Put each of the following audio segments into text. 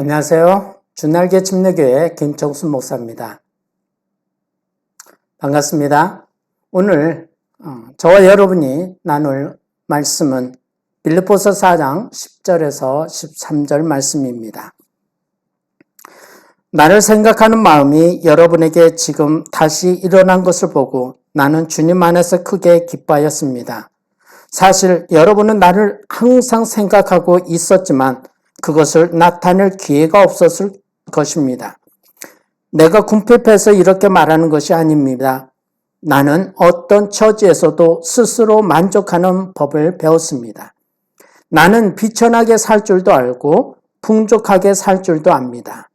안녕하세요. 주날개 침례교회 김정순 목사입니다. 반갑습니다. 오늘 어, 저와 여러분이 나눌 말씀은 빌립보서 4장 10절에서 13절 말씀입니다. 나를 생각하는 마음이 여러분에게 지금 다시 일어난 것을 보고 나는 주님 안에서 크게 기뻐하였습니다. 사실 여러분은 나를 항상 생각하고 있었지만 그것을 나타낼 기회가 없었을 것입니다. 내가 궁핍해서 이렇게 말하는 것이 아닙니다. 나는 어떤 처지에서도 스스로 만족하는 법을 배웠습니다. 나는 비천하게 살 줄도 알고 풍족하게 살 줄도 압니다.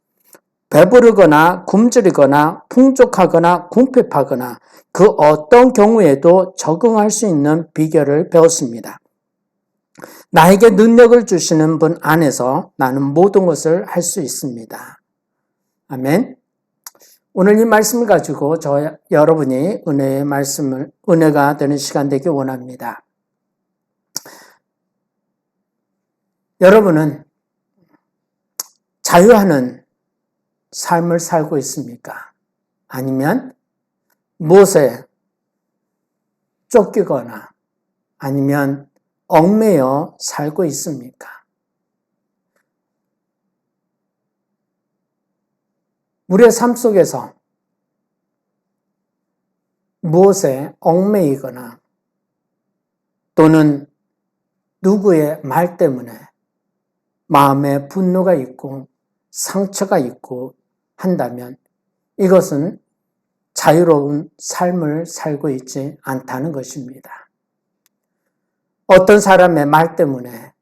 배부르거나 굶주리거나 풍족하거나 궁핍하거나 그 어떤 경우에도 적응할 수 있는 비결을 배웠습니다. 나에게 능력을 주시는 분 안에서 나는 모든 것을 할 수 있습니다. 아멘. 오늘 이 말씀을 가지고 저 여러분이 은혜의 말씀을 은혜가 되는 시간 되기 원합니다. 여러분은 자유하는 삶을 살고 있습니까? 아니면 무엇에 쫓기거나 아니면 얽매여 살고 있습니까? 우리의 삶 속에서 무엇에 얽매이거나 또는 누구의 말 때문에 마음에 분노가 있고 상처가 있고 한다면 이것은 자유로운 삶을 살고 있지 않다는 것입니다. 어떤 사람의 말 때문에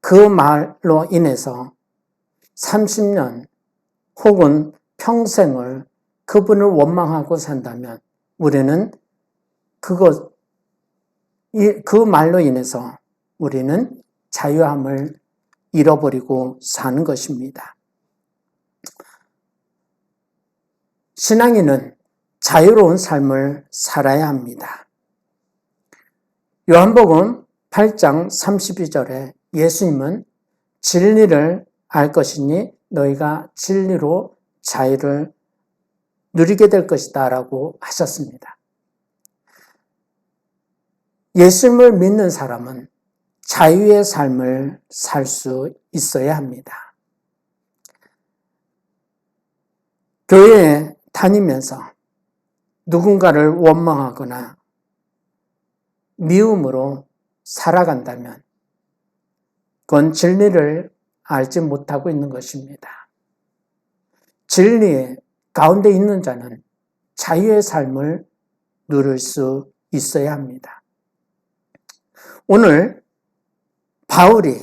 그 말로 인해서 30년 혹은 평생을 그분을 원망하고 산다면 우리는 그것, 그 말로 인해서 우리는 자유함을 잃어버리고 사는 것입니다. 신앙인은 자유로운 삶을 살아야 합니다. 요한복음 8장 32절에 예수님은 진리를 알 것이니 너희가 진리로 자유를 누리게 될 것이다 라고 하셨습니다. 예수님을 믿는 사람은 자유의 삶을 살 수 있어야 합니다. 교회에 다니면서 누군가를 원망하거나 미움으로 살아간다면 그건 진리를 알지 못하고 있는 것입니다. 진리의 가운데 있는 자는 자유의 삶을 누릴 수 있어야 합니다. 오늘 바울이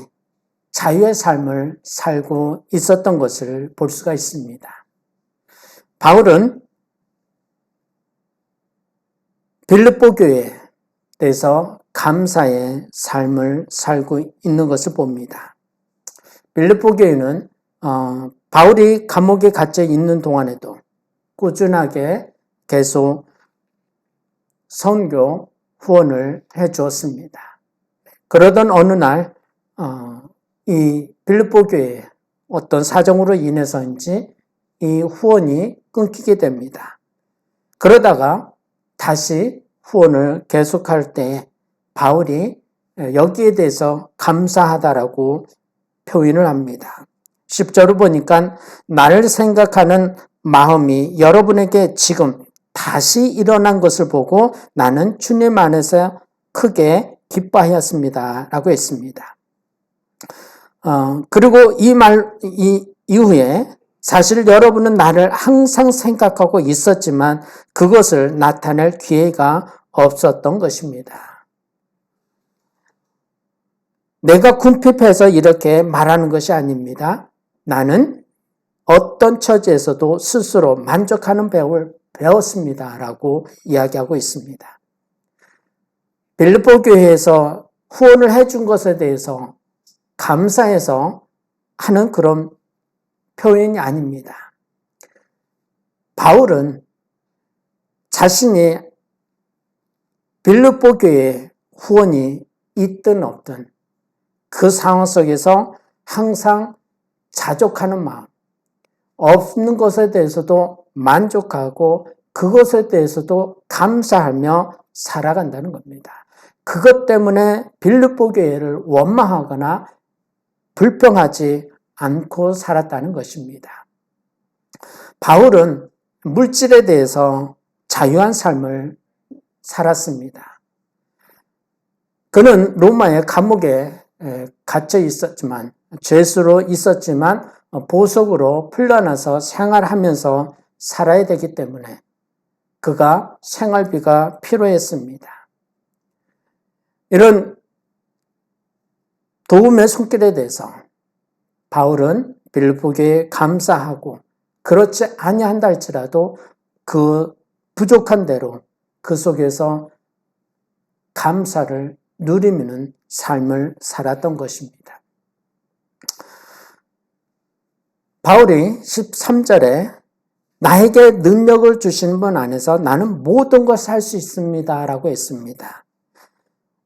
자유의 삶을 살고 있었던 것을 볼 수가 있습니다. 바울은 빌립보 교회 에서 감사의 삶을 살고 있는 것을 봅니다. 빌립보 교회는 어, 바울이 감옥에 갇혀 있는 동안에도 꾸준하게 계속 선교 후원을 해 주었습니다. 그러던 어느 날, 어, 이 빌립보 교회 어떤 사정으로 인해서인지 이 후원이 끊기게 됩니다. 그러다가 다시 후원을 계속할 때 바울이 여기에 대해서 감사하다라고 표현을 합니다. 10절을 보니까 나를 생각하는 마음이 여러분에게 지금 다시 일어난 것을 보고 나는 주님 안에서 크게 기뻐하였습니다. 라고 했습니다. 어, 그리고 이 말, 이 이후에 사실 여러분은 나를 항상 생각하고 있었지만 그것을 나타낼 기회가 없었던 것입니다. 내가 궁핍해서 이렇게 말하는 것이 아닙니다. 나는 어떤 처지에서도 스스로 만족하는 배움을 배웠습니다. 라고 이야기하고 있습니다. 빌리보 교회에서 후원을 해준 것에 대해서 감사해서 하는 그런 표현이 아닙니다. 바울은 자신이 빌립보 교회 후원이 있든 없든 그 상황 속에서 항상 자족하는 마음, 없는 것에 대해서도 만족하고 그것에 대해서도 감사하며 살아간다는 겁니다. 그것 때문에 빌립보 교회를 원망하거나 불평하지 않고 살았다는 것입니다. 바울은 물질에 대해서 자유한 삶을 살았습니다. 그는 로마의 감옥에 갇혀 있었지만 죄수로 있었지만 보석으로 풀려나서 생활하면서 살아야 되기 때문에 그가 생활비가 필요했습니다. 이런 도움의 손길에 대해서 바울은 빌보교에 감사하고 그렇지 아니한다 할지라도 그 부족한 대로 그 속에서 감사를 누리는 삶을 살았던 것입니다. 바울이 13절에 나에게 능력을 주신 분 안에서 나는 모든 것을 할 수 있습니다. 라고 했습니다.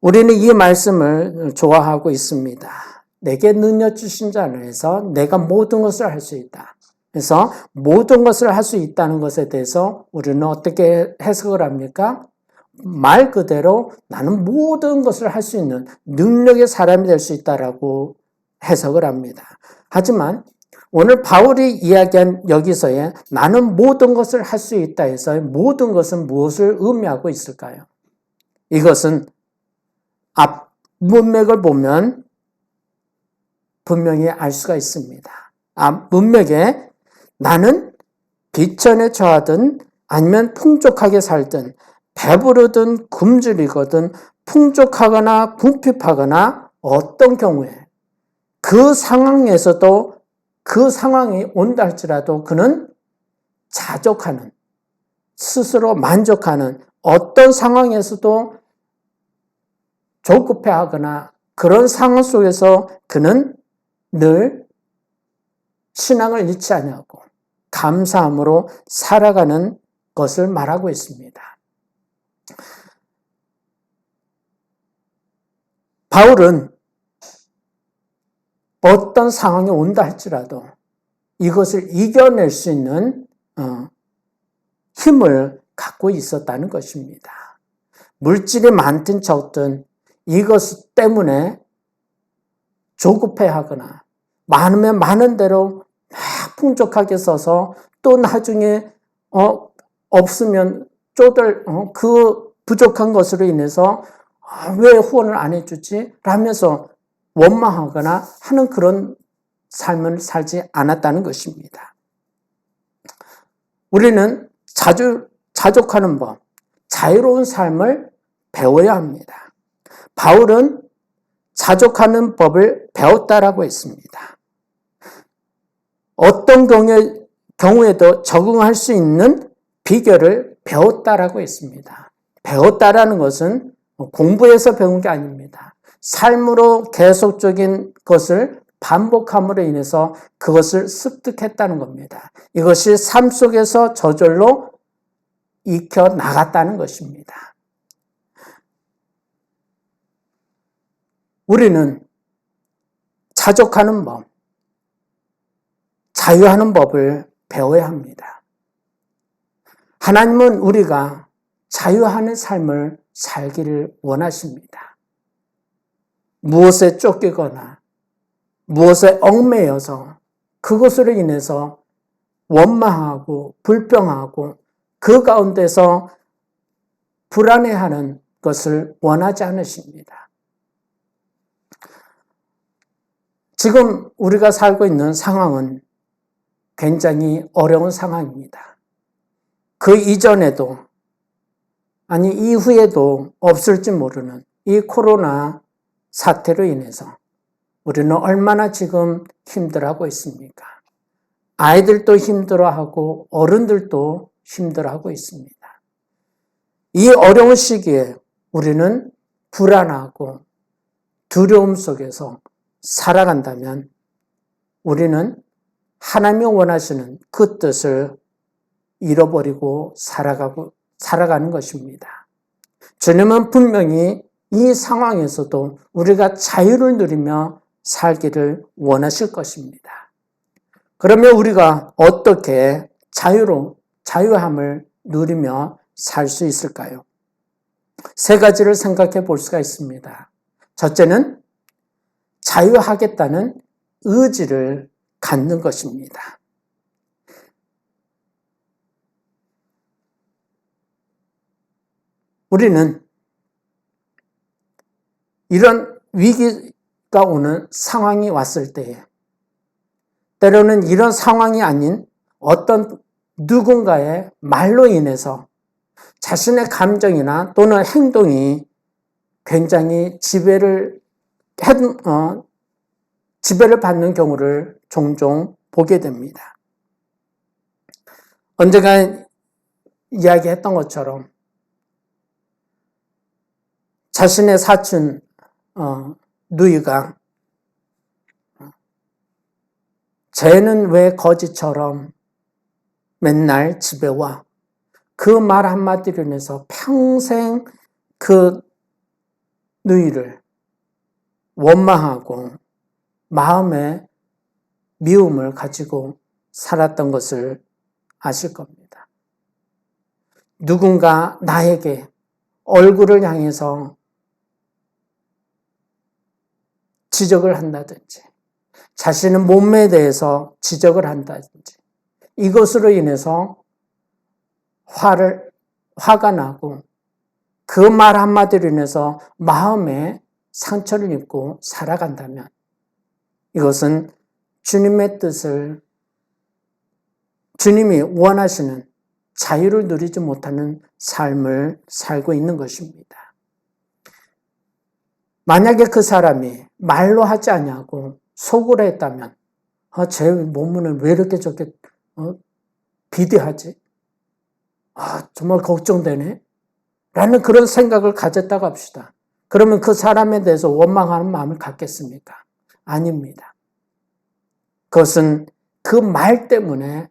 우리는 이 말씀을 좋아하고 있습니다. 내게 능력 주신 자 안에서 내가 모든 것을 할 수 있다. 그래서 모든 것을 할 수 있다는 것에 대해서 우리는 어떻게 해석을 합니까? 말 그대로 나는 모든 것을 할 수 있는 능력의 사람이 될 수 있다라고 해석을 합니다. 하지만 오늘 바울이 이야기한 여기서의 나는 모든 것을 할 수 있다 해서 모든 것은 무엇을 의미하고 있을까요? 이것은 앞 문맥을 보면 분명히 알 수가 있습니다. 앞 문맥에 나는 비천에 처하든 아니면 풍족하게 살든 배부르든 굶주리거든 풍족하거나 궁핍하거나 어떤 경우에 그 상황에서도 그 상황이 온다 할지라도 그는 자족하는 스스로 만족하는 어떤 상황에서도 조급해 하거나 그런 상황 속에서 그는 늘 신앙을 잃지 아니하고 감사함으로 살아가는 것을 말하고 있습니다. 바울은 어떤 상황이 온다 할지라도 이것을 이겨낼 수 있는 어, 힘을 갖고 있었다는 것입니다. 물질이 많든 적든 이것 때문에 조급해하거나 많으면 많은 대로 막 풍족하게 써서 또 나중에 어, 없으면 쪼들 어, 그 부족한 것으로 인해서 아, 왜 후원을 안 해주지? 라면서 원망하거나 하는 그런 삶을 살지 않았다는 것입니다. 우리는 자주 자족하는 법, 자유로운 삶을 배워야 합니다. 바울은 자족하는 법을 배웠다라고 했습니다. 어떤 경우에, 경우에도 적응할 수 있는 비결을 배웠다라고 했습니다. 배웠다라는 것은 공부해서 배운 게 아닙니다. 삶으로 계속적인 것을 반복함으로 인해서 그것을 습득했다는 겁니다. 이것이 삶 속에서 저절로 익혀 나갔다는 것입니다. 우리는 자족하는 법, 자유하는 법을 배워야 합니다. 하나님은 우리가 자유하는 삶을 살기를 원하십니다. 무엇에 쫓기거나 무엇에 얽매여서 그것으로 인해서 원망하고 불평하고 그 가운데서 불안해하는 것을 원하지 않으십니다. 지금 우리가 살고 있는 상황은 굉장히 어려운 상황입니다. 그 이전에도 아니 이후에도 없을지 모르는 이 코로나 사태로 인해서 우리는 얼마나 지금 힘들어하고 있습니까? 아이들도 힘들어하고 어른들도 힘들어하고 있습니다. 이 어려운 시기에 우리는 불안하고 두려움 속에서 살아간다면 우리는 하나님이 원하시는 그 뜻을 잃어버리고 살아가고 살아가는 것입니다. 주님은 분명히 이 상황에서도 우리가 자유를 누리며 살기를 원하실 것입니다. 그러면 우리가 어떻게 자유로, 자유함을 누리며 살 수 있을까요? 세 가지를 생각해 볼 수가 있습니다. 첫째는 자유하겠다는 의지를 갖는 것입니다. 우리는 이런 위기가 오는 상황이 왔을 때에 때로는 이런 상황이 아닌 어떤 누군가의 말로 인해서 자신의 감정이나 또는 행동이 굉장히 지배를 어, 지배를 받는 경우를 종종 보게 됩니다. 언젠가 이야기했던 것처럼 자신의 사촌 어, 누이가 쟤는 왜 거지처럼 맨날 집에 와? 그 말 한마디로 인해서 평생 그 누이를 원망하고 마음에 미움을 가지고 살았던 것을 아실 겁니다. 누군가 나에게 얼굴을 향해서 지적을 한다든지, 자신의 몸매에 대해서 지적을 한다든지, 이것으로 인해서 화를, 화가 나고 그 말 한마디로 인해서 마음에 상처를 입고 살아간다면 이것은 주님의 뜻을 주님이 원하시는 자유를 누리지 못하는 삶을 살고 있는 것입니다. 만약에 그 사람이 말로 하지 않냐고 속으로 했다면 아, 제 몸은 왜 이렇게 저렇게 어, 비대하지? 아, 정말 걱정되네. 라는 그런 생각을 가졌다고 합시다. 그러면 그 사람에 대해서 원망하는 마음을 갖겠습니까? 아닙니다. 그것은 그 말 때문에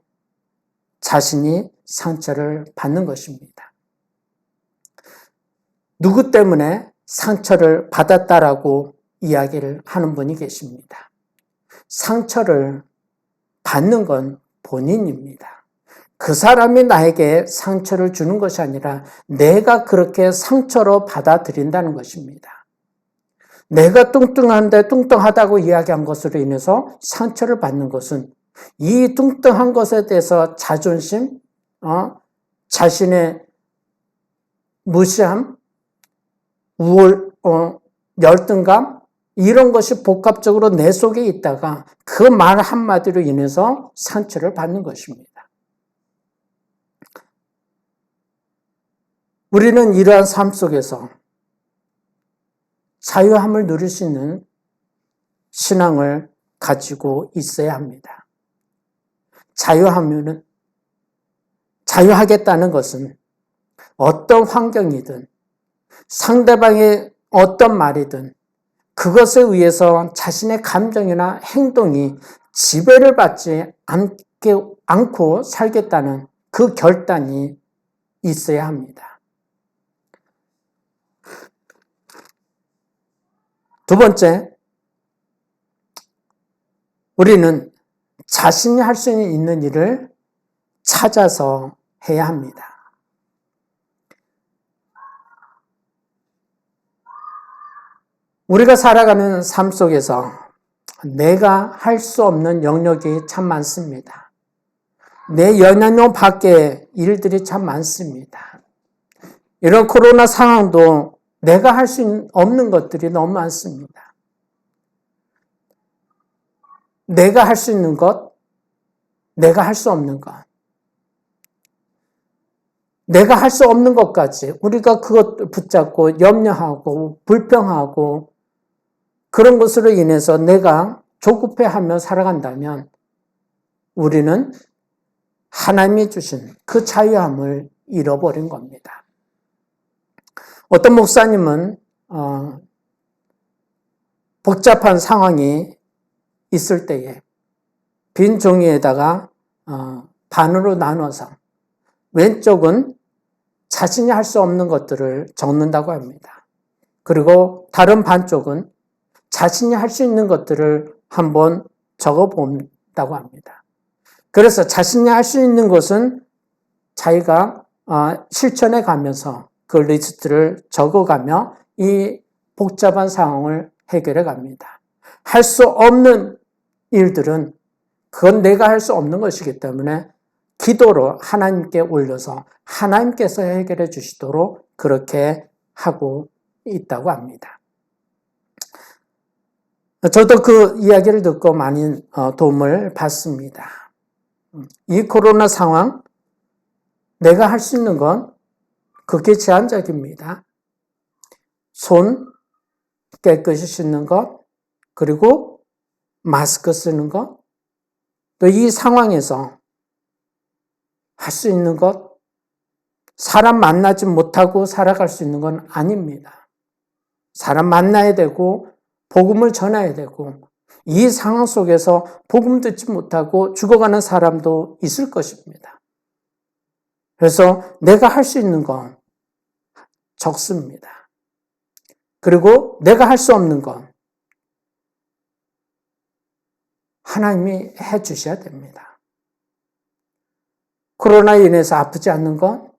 자신이 상처를 받는 것입니다. 누구 때문에 상처를 받았다라고 이야기를 하는 분이 계십니다. 상처를 받는 건 본인입니다. 그 사람이 나에게 상처를 주는 것이 아니라 내가 그렇게 상처로 받아들인다는 것입니다. 내가 뚱뚱한데 뚱뚱하다고 이야기한 것으로 인해서 상처를 받는 것은 이 뚱뚱한 것에 대해서 자존심, 어, 자신의 무시함, 우월, 어, 열등감, 이런 것이 복합적으로 내 속에 있다가 그 말 한마디로 인해서 상처를 받는 것입니다. 우리는 이러한 삶 속에서 자유함을 누릴 수 있는 신앙을 가지고 있어야 합니다. 자유하면은 자유하겠다는 것은 어떤 환경이든 상대방의 어떤 말이든 그것에 의해서 자신의 감정이나 행동이 지배를 받지 않게, 않고 살겠다는 그 결단이 있어야 합니다. 두 번째, 우리는 자신이 할 수 있는 일을 찾아서 해야 합니다. 우리가 살아가는 삶 속에서 내가 할 수 없는 영역이 참 많습니다. 내 영향력 밖의 일들이 참 많습니다. 이런 코로나 상황도 내가 할 수 없는 것들이 너무 많습니다. 내가 할 수 있는 것, 내가 할 수 없는 것. 내가 할 수 없는 것까지 우리가 그것 붙잡고 염려하고 불평하고 그런 것으로 인해서 내가 조급해하며 살아간다면 우리는 하나님이 주신 그 자유함을 잃어버린 겁니다. 어떤 목사님은 어, 복잡한 상황이 있을 때에 빈 종이에다가 어, 반으로 나눠서 왼쪽은 자신이 할 수 없는 것들을 적는다고 합니다. 그리고 다른 반쪽은 자신이 할 수 있는 것들을 한번 적어 본다고 합니다. 그래서 자신이 할 수 있는 것은 자기가 어, 실천해 가면서 그 리스트를 적어가며 이 복잡한 상황을 해결해 갑니다. 할 수 없는 일들은 그건 내가 할 수 없는 것이기 때문에 기도로 하나님께 올려서 하나님께서 해결해 주시도록 그렇게 하고 있다고 합니다. 저도 그 이야기를 듣고 많이 어, 도움을 받습니다. 이 코로나 상황, 내가 할 수 있는 건 그게 제한적입니다. 손 깨끗이 씻는 것, 그리고 마스크 쓰는 것, 또 이 상황에서 할 수 있는 것, 사람 만나지 못하고 살아갈 수 있는 건 아닙니다. 사람 만나야 되고, 복음을 전해야 되고, 이 상황 속에서 복음 듣지 못하고 죽어가는 사람도 있을 것입니다. 그래서 내가 할 수 있는 건 적습니다. 그리고 내가 할 수 없는 건 하나님이 해 주셔야 됩니다. 코로나에 인해서 아프지 않는 건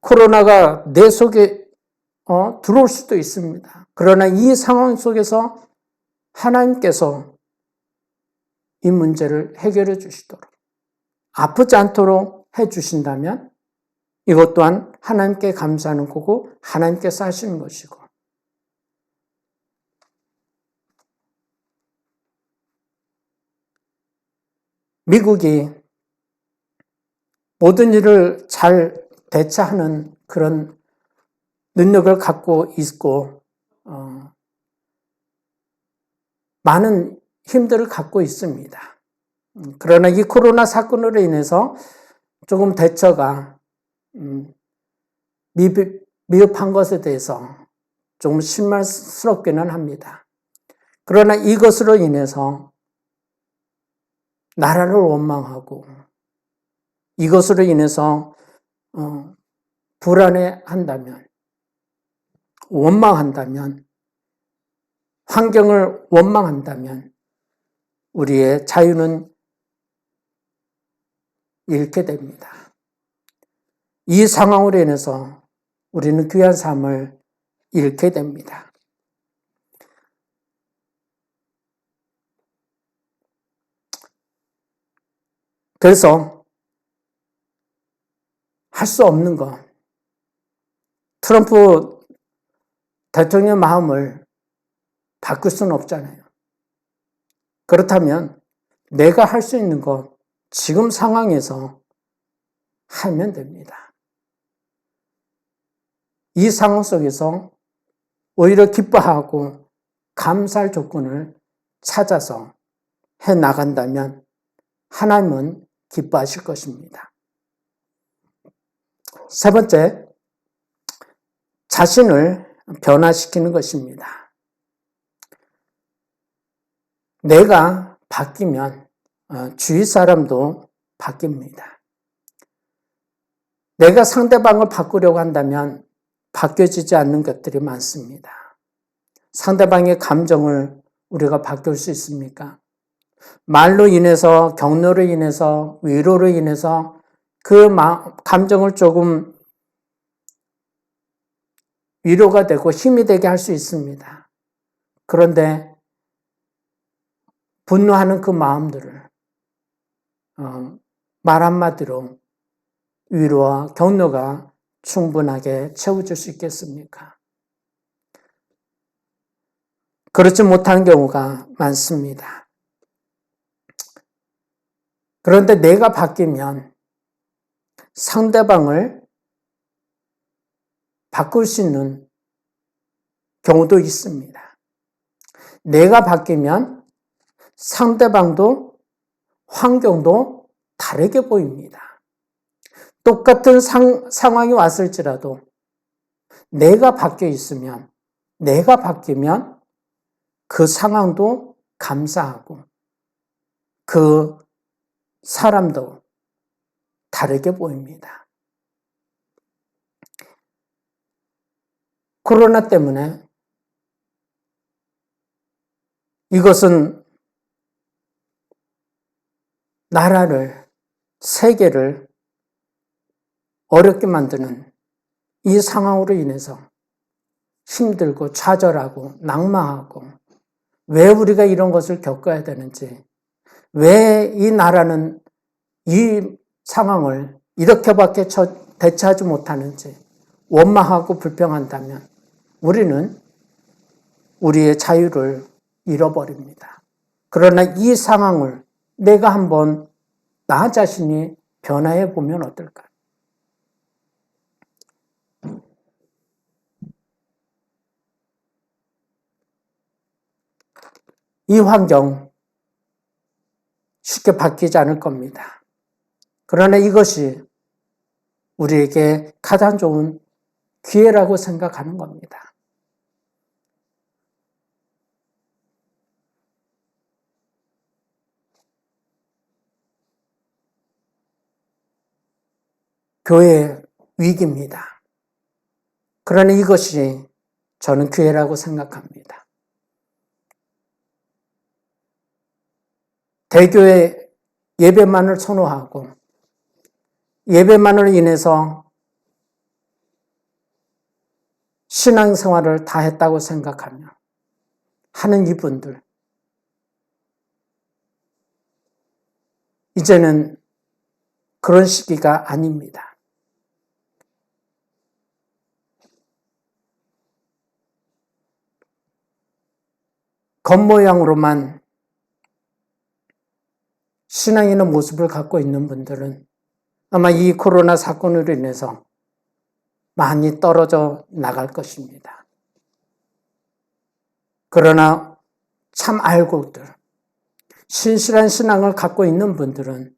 코로나가 내 속에 어, 들어올 수도 있습니다. 그러나 이 상황 속에서 하나님께서 이 문제를 해결해 주시도록 아프지 않도록 해 주신다면 이것 또한 하나님께 감사하는 거고 하나님께서 하시는 것이고 미국이 모든 일을 잘 대처하는 그런 능력을 갖고 있고 어, 많은 힘들을 갖고 있습니다. 음, 그러나 이 코로나 사건으로 인해서 조금 대처가 음, 미흡 한 것에 대해서 조금 실망스럽기는 합니다. 그러나 이것으로 인해서 나라를 원망하고 이것으로 인해서 어, 불안해한다면 원망한다면 환경을 원망한다면 우리의 자유는 잃게 됩니다. 이 상황으로 인해서 우리는 귀한 삶을 잃게 됩니다. 그래서 할 수 없는 것, 트럼프 대통령 마음을 바꿀 수는 없잖아요. 그렇다면 내가 할 수 있는 것, 지금 상황에서 하면 됩니다. 이 상황 속에서 오히려 기뻐하고 감사할 조건을 찾아서 해 나간다면 하나님은 기뻐하실 것입니다. 세 번째, 자신을 변화시키는 것입니다. 내가 바뀌면 어, 주위 사람도 바뀝니다. 내가 상대방을 바꾸려고 한다면 바뀌어지지 않는 것들이 많습니다. 상대방의 감정을 우리가 바꿀 수 있습니까? 말로 인해서, 격려로 인해서, 위로로 인해서 그 감정을 조금 위로가 되고 힘이 되게 할 수 있습니다. 그런데 분노하는 그 마음들을 어, 말 한마디로 위로와 격려가 충분하게 채워줄 수 있겠습니까? 그렇지 못한 경우가 많습니다. 그런데 내가 바뀌면 상대방을 바꿀 수 있는 경우도 있습니다. 내가 바뀌면 상대방도 환경도 다르게 보입니다. 똑같은 상, 상황이 왔을지라도 내가 바뀌어 있으면, 내가 바뀌면 그 상황도 감사하고 그 사람도 다르게 보입니다. 코로나 때문에 이것은 나라를, 세계를 어렵게 만드는 이 상황으로 인해서 힘들고 좌절하고 낙망하고 왜 우리가 이런 것을 겪어야 되는지, 왜 이 나라는 이 상황을 이렇게밖에 대처하지 못하는지 원망하고 불평한다면 우리는 우리의 자유를 잃어버립니다. 그러나 이 상황을 내가 한번 나 자신이 변화해 보면 어떨까? 이 환경 쉽게 바뀌지 않을 겁니다. 그러나 이것이 우리에게 가장 좋은 기회라고 생각하는 겁니다. 교회 위기입니다. 그러나 이것이 저는 기회라고 생각합니다. 대교회 예배만을 선호하고 예배만으로 인해서 신앙생활을 다 했다고 생각하며 하는 이분들 이제는 그런 시기가 아닙니다. 겉모양으로만 신앙 있는 모습을 갖고 있는 분들은 아마 이 코로나 사건으로 인해서 많이 떨어져 나갈 것입니다. 그러나 참 알고들, 신실한 신앙을 갖고 있는 분들은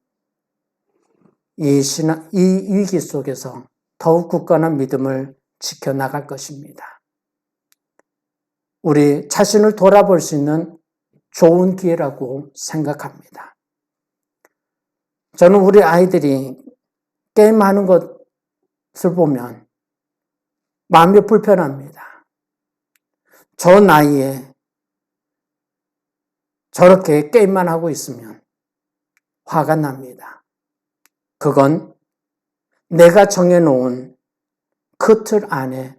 이 신앙, 이 위기 속에서 더욱 굳건한 믿음을 지켜나갈 것입니다. 우리 자신을 돌아볼 수 있는 좋은 기회라고 생각합니다. 저는 우리 아이들이 게임하는 것을 보면 마음이 불편합니다. 저 나이에 저렇게 게임만 하고 있으면 화가 납니다. 그건 내가 정해놓은 그 틀 안에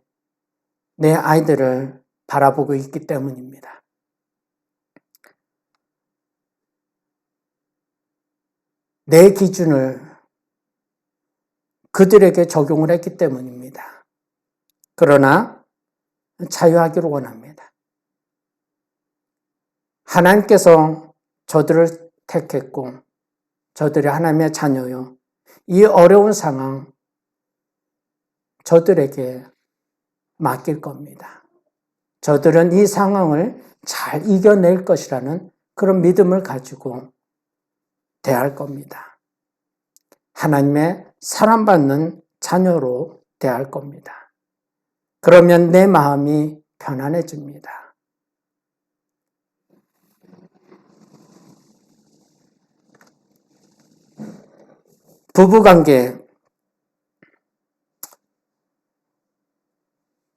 내 아이들을 바라보고 있기 때문입니다. 내 기준을 그들에게 적용을 했기 때문입니다. 그러나 자유하기를 원합니다. 하나님께서 저들을 택했고 저들이 하나님의 자녀요. 이 어려운 상황 저들에게 맡길 겁니다. 저들은 이 상황을 잘 이겨낼 것이라는 그런 믿음을 가지고 대할 겁니다. 하나님의 사랑받는 자녀로 대할 겁니다. 그러면 내 마음이 편안해집니다. 부부관계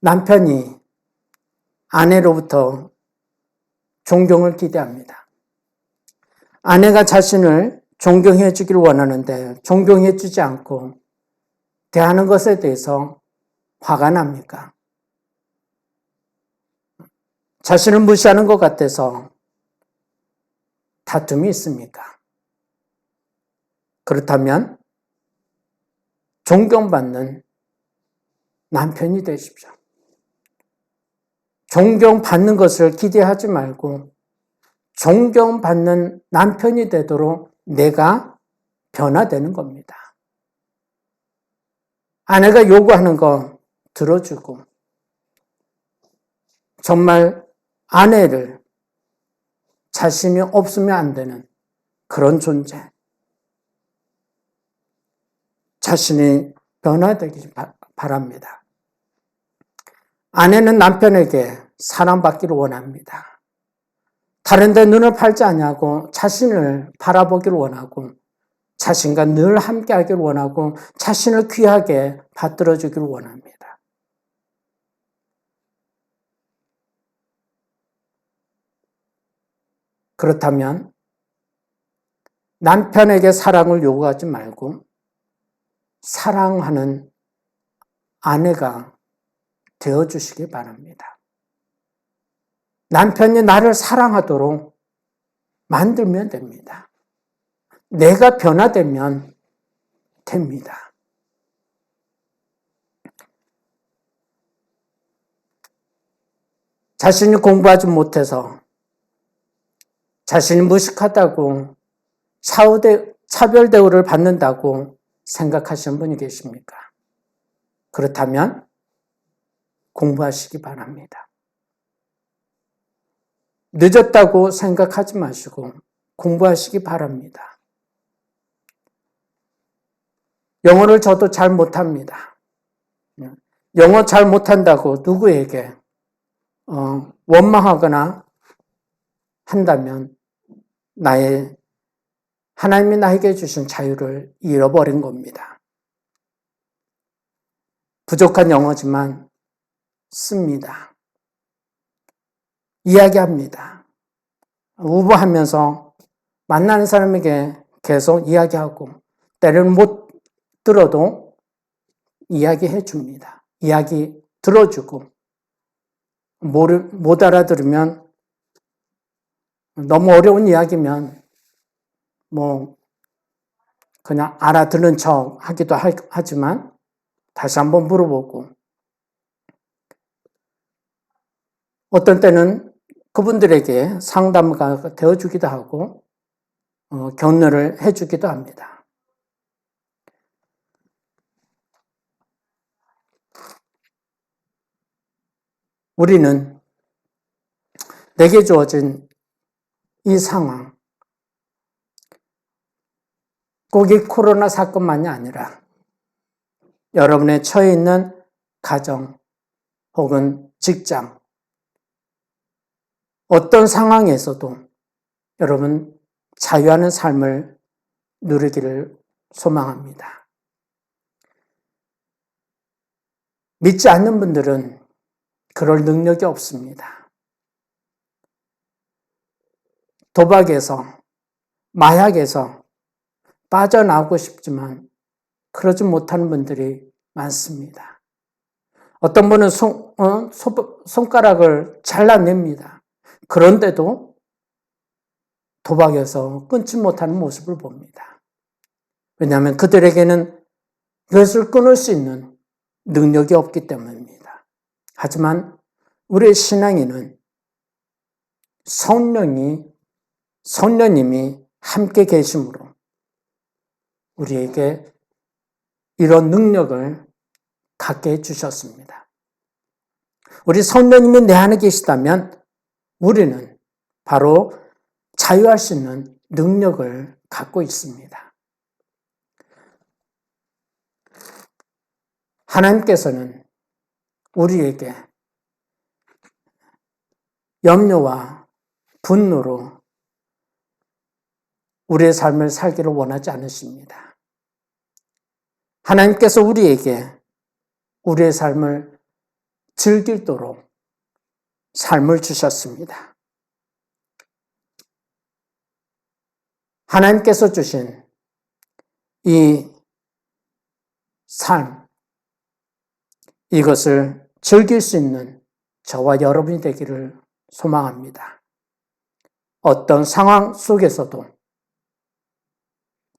남편이 아내로부터 존경을 기대합니다. 아내가 자신을 존경해 주길 원하는데 존경해 주지 않고 대하는 것에 대해서 화가 납니까? 자신을 무시하는 것 같아서 다툼이 있습니까? 그렇다면 존경받는 남편이 되십시오. 존경받는 것을 기대하지 말고 존경받는 남편이 되도록 내가 변화되는 겁니다. 아내가 요구하는 거 들어주고 정말 아내를 자신이 없으면 안 되는 그런 존재. 자신이 변화되기 바랍니다. 아내는 남편에게 사랑받기를 원합니다. 다른 데 눈을 팔지 않냐고 자신을 바라보기를 원하고 자신과 늘 함께 하기를 원하고 자신을 귀하게 받들어 주기를 원합니다. 그렇다면 남편에게 사랑을 요구하지 말고 사랑하는 아내가 되어 주시기 바랍니다. 남편이 나를 사랑하도록 만들면 됩니다. 내가 변화되면 됩니다. 자신이 공부하지 못해서 자신이 무식하다고 차별 대우를 받는다고 생각하시는 분이 계십니까? 그렇다면 공부하시기 바랍니다. 늦었다고 생각하지 마시고 공부하시기 바랍니다. 영어를 저도 잘 못합니다. 영어 잘 못한다고 누구에게 어, 원망하거나 한다면 나의 하나님이 나에게 주신 자유를 잃어버린 겁니다. 부족한 영어지만 씁니다. 이야기합니다. 우부하면서 만나는 사람에게 계속 이야기하고 때를 못 들어도 이야기해 줍니다. 이야기 들어주고 모르, 못 알아들으면 너무 어려운 이야기면 뭐 그냥 알아듣는 척 하기도 하지만 다시 한번 물어보고 어떤 때는 그분들에게 상담가 되어주기도 하고 어, 격려를 해주기도 합니다. 우리는 내게 주어진 이 상황, 꼭 이 코로나 사건만이 아니라 여러분의 처해 있는 가정 혹은 직장, 어떤 상황에서도 여러분 자유하는 삶을 누리기를 소망합니다. 믿지 않는 분들은 그럴 능력이 없습니다. 도박에서, 마약에서 빠져나오고 싶지만 그러지 못하는 분들이 많습니다. 어떤 분은 손, 어, 손가락을 잘라냅니다. 그런데도 도박에서 끊지 못하는 모습을 봅니다. 왜냐하면 그들에게는 그것을 끊을 수 있는 능력이 없기 때문입니다. 하지만 우리의 신앙에는 성령이 성령님이 함께 계심으로 우리에게 이런 능력을 갖게 해 주셨습니다. 우리 성령님이 내 안에 계시다면 우리는 바로 자유할 수 있는 능력을 갖고 있습니다. 하나님께서는 우리에게 염려와 분노로 우리의 삶을 살기를 원하지 않으십니다. 하나님께서 우리에게 우리의 삶을 즐길도록 삶을 주셨습니다. 하나님께서 주신 이 삶, 이것을 즐길 수 있는 저와 여러분이 되기를 소망합니다. 어떤 상황 속에서도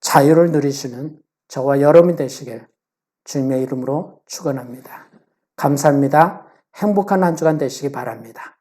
자유를 누리시는 저와 여러분이 되시길 주님의 이름으로 축원합니다. 감사합니다. 행복한 한 주간 되시기 바랍니다.